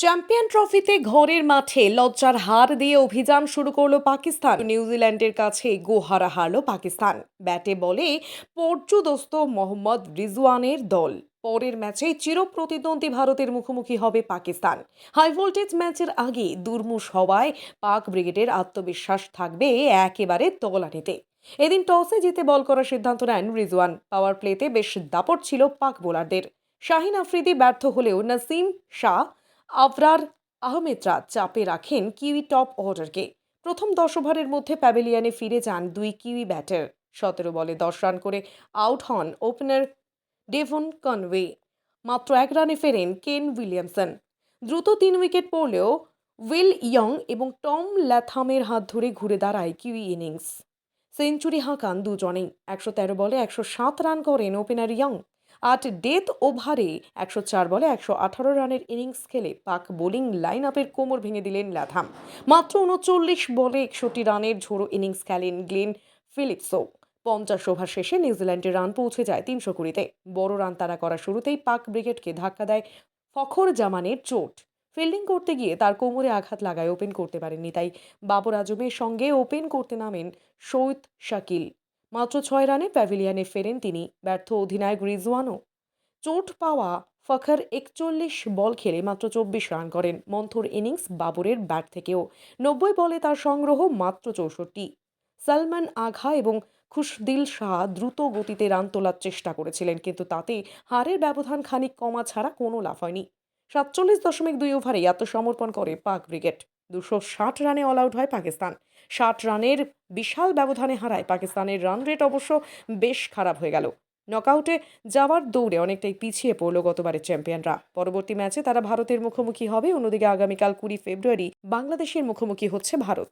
Champion ট্রফিতে ঘরের মাঠে লজ্জার হার দিয়ে অভিযান শুরু করল পাকিস্তান। নিউজিল্যান্ডের কাছে গোহারা হারল পাকিস্তান। ব্যাটে বলে পর্যুদস্ত মোহাম্মদ রিজওয়ানের দল। পরের ম্যাচে চিরপ্রতিদ্বন্দ্বী ভারতের মুখোমুখি হবে পাকিস্তান। হাই ভোল্টেজ ম্যাচের আগে দুর্মুষ হওয়ায় পাক ব্রিগেডের আত্মবিশ্বাস থাকবে একেবারে তলানিতে। এদিন টসে জিতে বল করার সিদ্ধান্ত নেন রিজওয়ান। পাওয়ার প্লেতে বেশ দাপট ছিল পাক বোলারদের। শাহিন আফ্রিদি ব্যর্থ হলেও নাসিম শাহ আবরার আহমেদরা চাপে রাখেন কিউই টপ অর্ডারকে। প্রথম দশ ওভারের মধ্যে প্যাভিলিয়নে ফিরে যান দুই কিউই ব্যাটার। সতেরো বলে দশ রান করে আউট হন ওপেনার ডেভন কনওয়ে। মাত্র এক রানে ফেরেন কেন উইলিয়ামসন। দ্রুত তিন উইকেট পড়লেও উইল ইয়ং এবং টম ল্যাথামের হাত ধরে ঘুরে দাঁড়ায় কিউই ইনিংস। সেঞ্চুরি হাঁকান দুজনেই। একশো তেরো বলে একশো সাত রান করেন ওপেনার ইয়ং। আট ডেথ ওভারে একশো চার বলে একশো আঠারো রানের ইনিংস খেলে পাক বোলিং লাইন আপের কোমর ভেঙে দিলেন ল্যাথাম মাত্র উনচল্লিশ বলে একষট্টি রানের ঝোড়ো ইনিংস খেলেন গ্লেন ফিলিপসও। পঞ্চাশ ওভার শেষে নিউজিল্যান্ডের রান পৌঁছে যায় তিনশো কুড়িতে। বড় রান তারা করা শুরুতেই পাক ব্রিগেডকে ধাক্কা দেয় ফখর জামানের চোট। ফিল্ডিং করতে গিয়ে তার কোমরে আঘাত লাগায় ওপেন করতে পারেননি, তাই বাবর আজমের সঙ্গে ওপেন করতে নামেন সৈয়দ শাকিল। মাত্র ছয় রানে প্যাভিলিয়নে ফেরেন তিনি। ব্যর্থ অধিনায়ক রিজওয়ানও। চোট পাওয়া ফখর একচল্লিশ বল খেলে মাত্র চব্বিশ রান করেন। মন্থর ইনিংস বাবরের ব্যাট থেকেও। নব্বই বলে তার সংগ্রহ মাত্র চৌষট্টি। সালমান আঘা এবং খুশদিল শাহ দ্রুত গতিতে রান তোলার চেষ্টা করেছিলেন, কিন্তু তাতে হারের ব্যবধান খানিক কমা ছাড়া কোনো লাভ হয়নি। সাতচল্লিশ দশমিক দুই ওভারেই আত্মসমর্পণ করে পাক ব্রিগেড। দুশো ষাট রানে অল আউট হয় পাকিস্তান। ষাট রানের বিশাল ব্যবধানে হারায় পাকিস্তানের রান রেট অবশ্য বেশ খারাপ হয়ে গেল। নকআউটে যাওয়ার দৌড়ে অনেকটাই পিছিয়ে পড়ল গতবারের চ্যাম্পিয়নরা পরবর্তী ম্যাচে তারা ভারতের মুখোমুখি হবে। অন্যদিকে আগামীকাল কুড়ি ফেব্রুয়ারি বাংলাদেশের মুখোমুখি হচ্ছে ভারত।